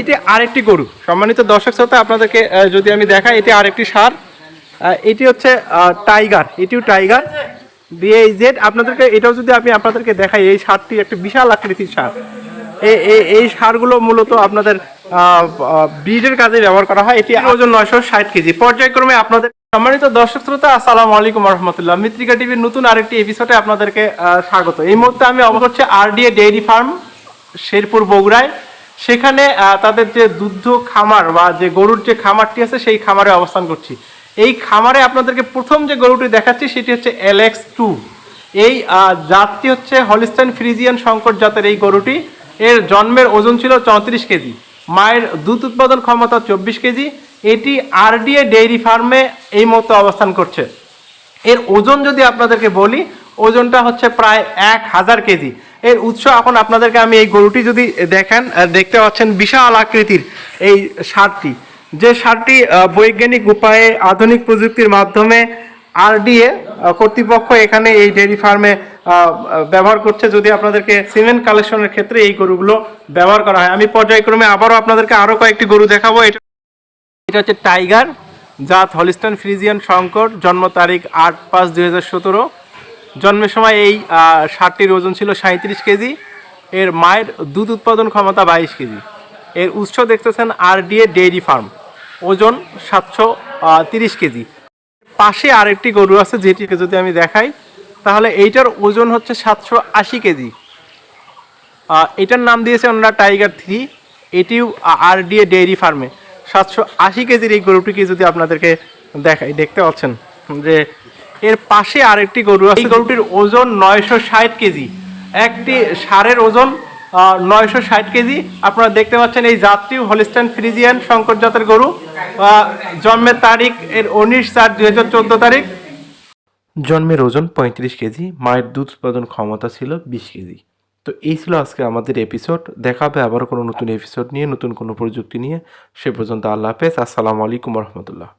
এটি আরেকটি গরু। সম্মানিত দর্শক শ্রোতা, আপনাদেরকে যদি আমি দেখাই, এটি আরেকটি সার। এটি হচ্ছে টাইগার। এটিও টাইগার। বিএইজেড আপনাদেরকে, এটাও যদি আমি আপনাদেরকে দেখাই, এই সারটি একটা বিশাল আকৃতির সার। এই সারগুলো মূলত আপনাদের ব্রিডের কাজে ব্যবহার করা হয়। এটি ওজন নয়শো ষাট কেজি। পর্যায়ক্রমে আপনাদের, সম্মানিত দর্শক শ্রোতা, আসসালামু আলাইকুম রহমতুল্লাহ মিত্রিকা টিভির নতুন আরেকটি এপিসোডে আপনাদেরকে স্বাগত। এই মুহূর্তে আমি অবশ্য হচ্ছে আরডিএ ডেইরি ফার্ম শেরপুর বগুড়ায়। সেখানে তাদের যে দুগ্ধ খামার বা যে গরুর যে খামারটি আছে, সেই খামারে অবস্থান করছি। এই খামারে আপনাদেরকে প্রথম যে গরুটি দেখাচ্ছি, সেটি হচ্ছে এলএক্স টু এই জাতটি হচ্ছে হলিস্টাইন ফ্রিজিয়ান সংকট জাতের এই গরুটি। এর জন্মের ওজন ছিল চৌত্রিশ কেজি। মায়ের দুধ উৎপাদন ক্ষমতা চব্বিশ কেজি। এটি আরডিএ ডেইরি ফার্মে এই মতো অবস্থান করছে। এর ওজন যদি আপনাদেরকে বলি, ওজনটা হচ্ছে প্রায় এক হাজার কেজি। এর উৎস এখন আপনাদেরকে আমি এই গরুটি যদি দেখেন দেখতে পাচ্ছেন বিশাল আকৃতির এই সারটি। যে সারটি বৈজ্ঞানিক উপায়ে আধুনিক প্রযুক্তির মাধ্যমে আরডিএ কর্তৃপক্ষ এখানে এই ডেয়ারি ফার্মে ব্যবহার করছে। যদি আপনাদেরকে সিমেন্ট কালেকশনের ক্ষেত্রে এই গরুগুলো ব্যবহার করা হয়, আমি পর্যায়ক্রমে আবারও আপনাদেরকে আরও কয়েকটি গরু দেখাবো। এটা এটা হচ্ছে টাইগার, জাত হলিস্টান ফ্রিজিয়ান শঙ্কর, জন্ম তারিখ আট পাঁচ দুই হাজার সতেরো। জন্মের সময় এই ষাটটির ওজন ছিল সাঁত্রিশ কেজি। এর মায়ের দুধ উৎপাদন ক্ষমতা বাইশ কেজি। এর উৎস দেখতেছেন আরডিএ ডেইরি ফার্ম। ওজন সাতশো তিরিশ কেজি। পাশে আরেকটি গরু আছে যেটিকে যদি আমি দেখাই, তাহলে এইটার ওজন হচ্ছে সাতশো আশি কেজি। এটার নাম দিয়েছে ওনারা টাইগার থ্রি। এটিও আরডিএ ডেইরি ফার্মে। সাতশো আশি কেজির এই গরুটিকে যদি আপনাদেরকে দেখাই, দেখতে পাচ্ছেন যে এর পাশে আরেকটি গরু আছে। গরুটির ওজন নয়শো ষাট কেজি। একটি সারের ওজন নয়শো ষাট কেজি। আপনারা দেখতে পাচ্ছেন এই জাতটিও হলিস্টান ফ্রিজিয়ান শঙ্কর জাতের গরু। জন্মের তারিখ এর উনিশ চার দুই হাজার চোদ্দ তারিখ। জন্মের ওজন পঁয়ত্রিশ কেজি, মায়ের দুধ উৎপাদন ক্ষমতা ছিল বিশ কেজি। তো এই ছিল আজকে আমাদের এপিসোড দেখা হবে আবারও কোনো নতুন এপিসোড নিয়ে, নতুন কোনো প্রযুক্তি নিয়ে। সে পর্যন্ত আল্লাহ হাফেজ। আসসালামু আলাইকুম রহমতুল্লাহ।